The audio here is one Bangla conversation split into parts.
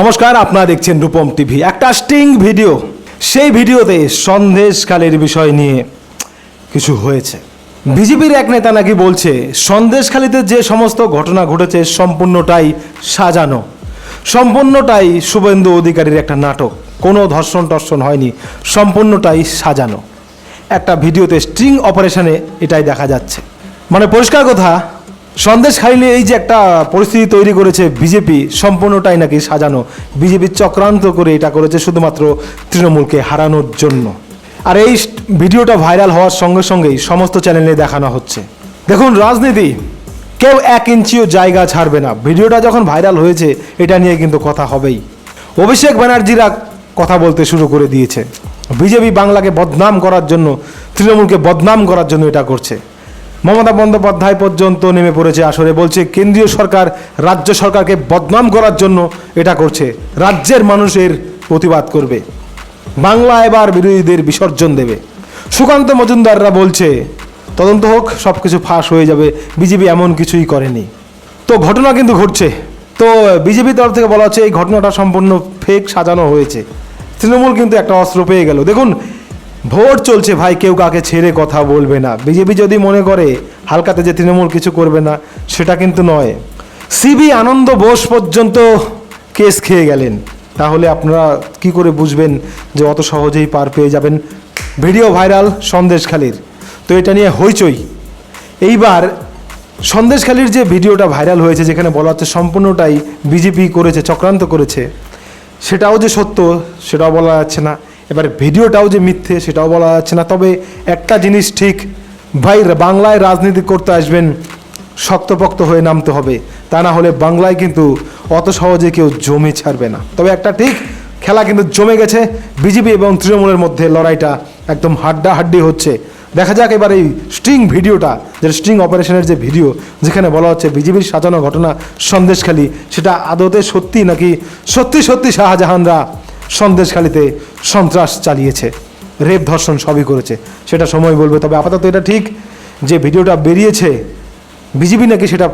নমস্কার, আপনারা দেখছেন রূপম টিভি। একটা স্টিং ভিডিও। সেই ভিডিওতে সন্দেশখালীর বিষয় নিয়ে কিছু হয়েছে। বিজেপির এক নেতা নাকি বলছে, সন্দেশখালীতে যে সমস্ত ঘটনা ঘটেছে সম্পূর্ণটাই সাজানো। সম্পূর্ণটাই শুভেন্দু অধিকারীর একটা নাটক। কোনো ধর্ষণ টর্ষণ হয়নি, সম্পূর্ণটাই সাজানো। একটা ভিডিওতে স্ট্রিং অপারেশনে এটাই দেখা যাচ্ছে। মানে পরিষ্কার কথা সন্দেশ খাইলে এই যে একটা পরিস্থিতি তৈরি করেছে বিজেপি সম্পূর্ণটাই নাকি সাজানো। বিজেপি চক্রান্ত করে এটা করেছে শুধুমাত্র তৃণমূলকে হারানোর জন্য। আর এই ভিডিওটা ভাইরাল হওয়ার সঙ্গে সঙ্গেই সমস্ত চ্যানেলে দেখানো হচ্ছে। দেখুন, রাজনীতি কেউ এক ইঞ্চিও জায়গা ছাড়বে না। ভিডিওটা যখন ভাইরাল হয়েছে, এটা নিয়ে কিন্তু কথা হবেই। অভিষেক ব্যানার্জিরা কথা বলতে শুরু করে দিয়েছে। বিজেপি বাংলাকে বদনাম করার জন্য, তৃণমূলকে বদনাম করার জন্য এটা করছে। মমতা বন্দ্যোপাধ্যায় পর্যন্ত নেমে পড়েছে আসরে। বলছে, কেন্দ্রীয় সরকার রাজ্য সরকারকে বদনাম করার জন্য এটা করছে। রাজ্যের মানুষের প্রতিবাদ করবে। বাংলা এবার বিরোধীদের বিসর্জন দেবে। সুকান্ত মজুমদাররা বলছে, তদন্ত হোক সব কিছু ফাঁস হয়ে যাবে। বিজেপি এমন কিছুই করেনি। তো ঘটনা কিন্তু ঘটছে। তো বিজেপি তরফ থেকে বলা হচ্ছে, এই ঘটনাটা সম্পূর্ণ ফেক সাজানো হয়েছে। তৃণমূল কিন্তু একটা অস্ত্র পেয়ে গেল। দেখুন ভোট চলছে ভাই, কেউ কাকে ছেড়ে কথা বলবে না। বিজেপি যদি মনে করে হালকাতে যে তৃণমূল কিছু করবে না, সেটা কিন্তু নয়। সিবি আনন্দ বোস পর্যন্ত কেস খেয়ে গেলেন। তাহলে আপনারা কি করে বুঝবেন যে অত সহজেই পার পেয়ে যাবেন? ভিডিও ভাইরাল সন্দেশখালির তো এটা নিয়ে হইচই। এইবার সন্দেশখালির যে ভিডিওটা ভাইরাল হয়েছে, যেখানে বলা হচ্ছে সম্পূর্ণটাই বিজেপি করেছে, চক্রান্ত করেছে, সেটাও যে সত্য, সেটাও বলা যাচ্ছে না। এবার ভিডিওটাও যে মিথ্যে, সেটাও বলা যাচ্ছে না। তবে একটা জিনিস ঠিক, ভাই বাংলায় রাজনীতি করতে আসবেন, শক্তপোক্ত হয়ে নামতে হবে। তা না হলে বাংলায় কিন্তু অত সহজে কেউ জমি ছাড়বে না। তবে একটা ঠিক, খেলা কিন্তু জমে গেছে। বিজেপি এবং তৃণমূলের মধ্যে লড়াইটা একদম হাড্ডা হাড্ডি হচ্ছে। দেখা যাক এবার এই স্ট্রিং ভিডিওটা যেটা স্ট্রিং অপারেশনের যে ভিডিও, যেখানে বলা হচ্ছে বিজেপির সাজানো ঘটনা সন্দেশখালী, সেটা আদতে সত্যি নাকি সত্যি সত্যি শাহজাহানরা সন্দেশখালীতে সন্ত্রাস চালিয়েছে। রেপ ধর্ষণ সবই করেছে। সেটা সময় বলবে, তবে আপাতত এটা ঠিক যে ভিডিওটা বেরিয়েছে বিজেপি নাকি সেটা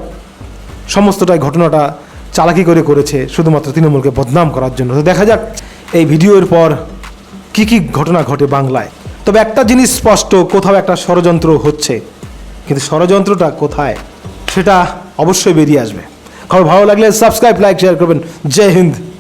সমস্তটাই ঘটনাটা চালাকি করে করেছে, শুধুমাত্র তৃণমূলকে বদনাম করার জন্য। তো দেখা যাক এই ভিডিওর পর কি কি ঘটনা ঘটে বাংলায়। তবে একটা জিনিস স্পষ্ট, কোথাও একটা ষড়যন্ত্র হচ্ছে। কিন্তু ষড়যন্ত্রটা কোথায়, সেটা অবশ্যই বেরিয়ে আসবে। খবর ভালো লাগলে সাবস্ক্রাইব লাইক শেয়ার করবেন। জয় হিন্দ।